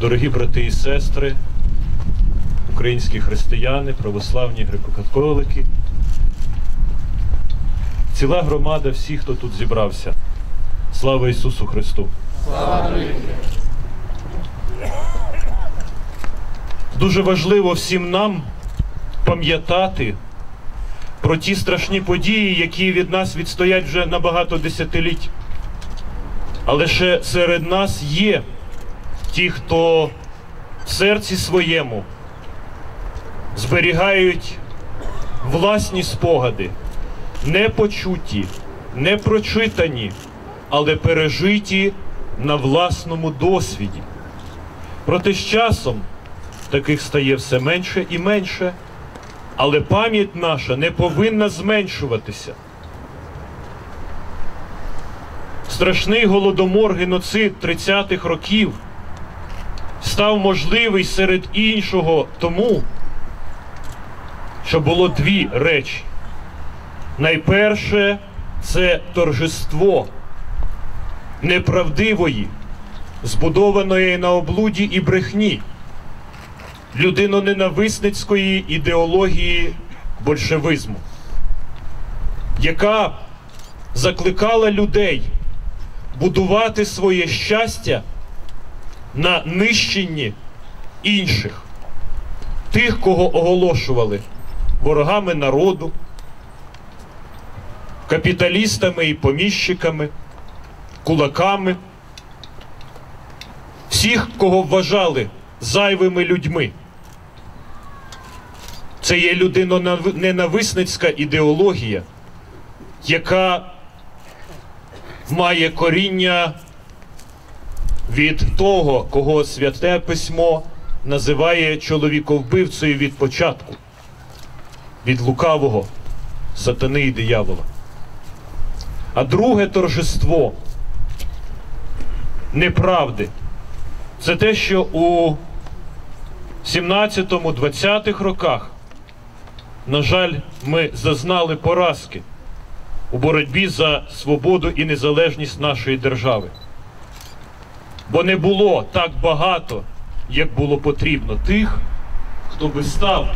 Дорогі брати і сестри, українські християни, православні греко-католики, ціла громада, всі, хто тут зібрався. Слава Ісусу Христу! Дуже важливо всім нам пам'ятати про ті страшні події, які від нас відстоять вже на багато десятиліть. Але ще серед нас є ті, хто в серці своєму зберігають власні спогади, не почуті, не прочитані, але пережиті на власному досвіді. Проте з часом таких стає все менше і менше, але пам'ять наша не повинна зменшуватися. Страшний голодомор, геноцид 30-х років став можливий серед іншого тому, що було дві речі. Найперше це торжество неправдивої, збудованої на облуді і брехні, людиноненависницької ідеології большевизму, яка закликала людей будувати своє щастя на нищенні інших, тих, кого оголошували ворогами народу, капіталістами і поміщиками, кулаками, всіх, кого вважали зайвими людьми. Це є людиноненависницька ідеологія, яка має коріння від того, кого святе письмо називає чоловіковбивцею від початку, від лукавого сатани і диявола. А друге торжество неправди це те, що у 17-20-х роках, на жаль, ми зазнали поразки у боротьбі за свободу і незалежність нашої держави. Бо не було так багато, як було потрібно, тих, хто би став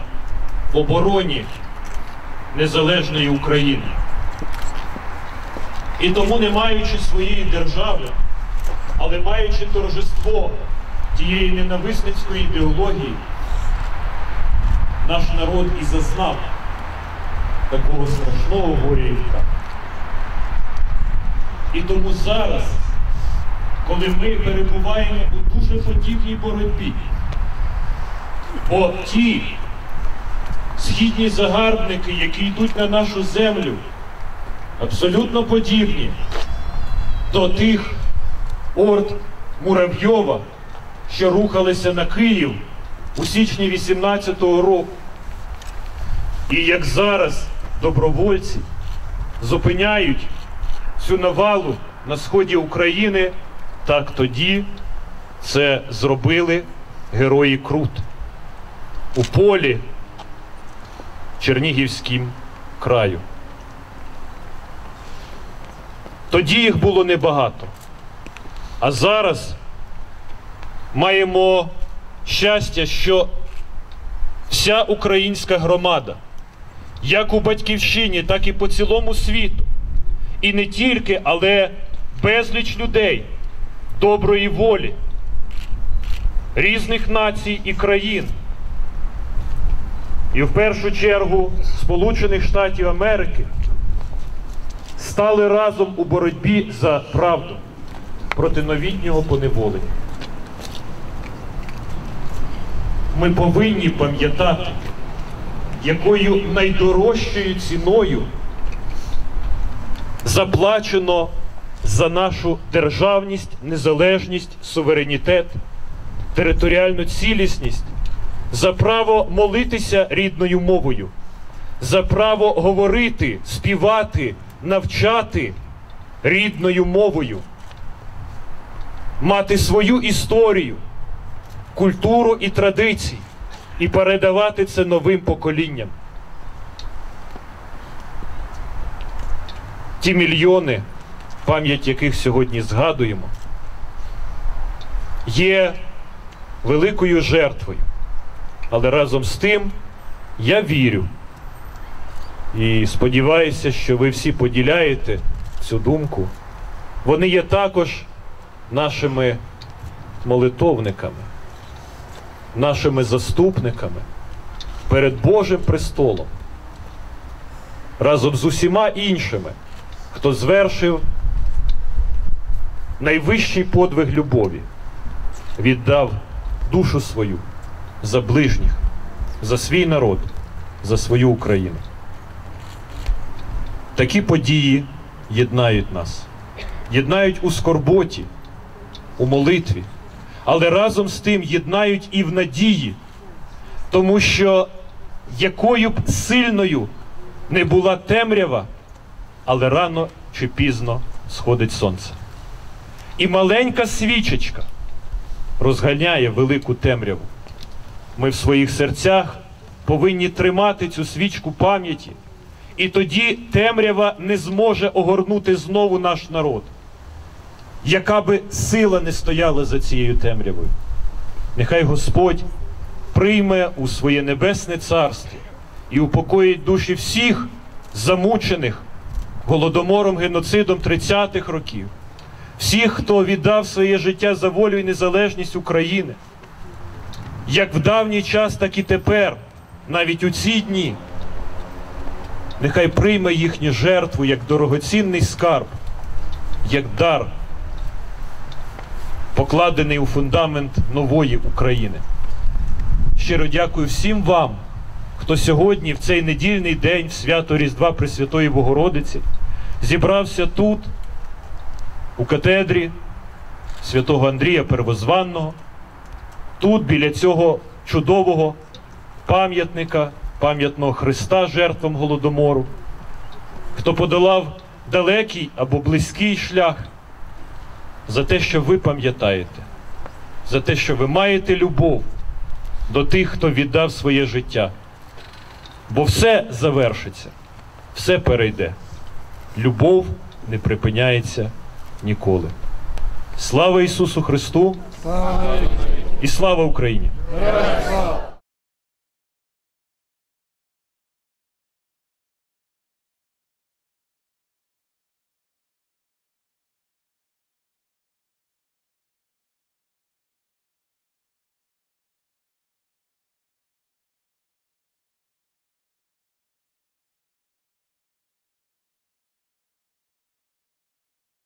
в обороні незалежної України. І тому, не маючи своєї держави, але маючи торжество тієї ненависницької ідеології, наш народ і зазнав такого страшного горя і. Тому зараз, коли ми перебуваємо у дуже подібній боротьбі, бо ті східні загарбники, які йдуть на нашу землю, абсолютно подібні до тих орд Муравйова, що рухалися на Київ у січні 18-го року. І як зараз добровольці зупиняють цю навалу на сході України, так тоді це зробили герої Крут у полі Чернігівським краю. Тоді їх було небагато. А зараз маємо щастя, що вся українська громада, як у батьківщині, так і по цілому світу, і не тільки, але безліч людей доброї волі, різних націй і країн. І в першу чергу Сполучених Штатів Америки стали разом у боротьбі за правду проти новітнього поневолення. Ми повинні пам'ятати, якою найдорожчою ціною заплачено за нашу державність, незалежність, суверенітет, територіальну цілісність, за право молитися рідною мовою, за право говорити, співати, навчати рідною мовою, мати свою історію, культуру і традиції і передавати це новим поколінням. Ті мільйони, пам'ять яких сьогодні згадуємо, є великою жертвою. Але разом з тим я вірю і сподіваюся, що ви всі поділяєте цю думку. Вони є також нашими молитовниками, нашими заступниками перед Божим престолом, разом з усіма іншими, хто звершив найвищий подвиг любові, віддав душу свою за ближніх, за свій народ, за свою Україну. Такі події єднають нас, єднають у скорботі, у молитві, але разом з тим єднають і в надії, тому що якою б сильною не була темрява, але рано чи пізно сходить сонце. І маленька свічечка розганяє велику темряву. Ми в своїх серцях повинні тримати цю свічку пам'яті, і тоді темрява не зможе огорнути знову наш народ. Яка би сила не стояла за цією темрявою. Нехай Господь прийме у своє небесне царство і упокоїть душі всіх замучених голодомором, геноцидом 30-х років, всіх, хто віддав своє життя за волю і незалежність України, як в давній час, так і тепер, навіть у ці дні. Нехай прийме їхню жертву як дорогоцінний скарб, як дар, покладений у фундамент нової України. Щиро дякую всім вам, хто сьогодні, в цей недільний день, в свято Різдва Пресвятої Богородиці, зібрався тут, у катедрі святого Андрія Первозванного, тут, біля цього чудового пам'ятника, пам'ятного Христа жертвам Голодомору, хто подолав далекий або близький шлях за те, що ви пам'ятаєте, за те, що ви маєте любов до тих, хто віддав своє життя. Бо все завершиться, все перейде. Любов не припиняється ніколи. Слава Ісусу Христу і слава Україні! Слава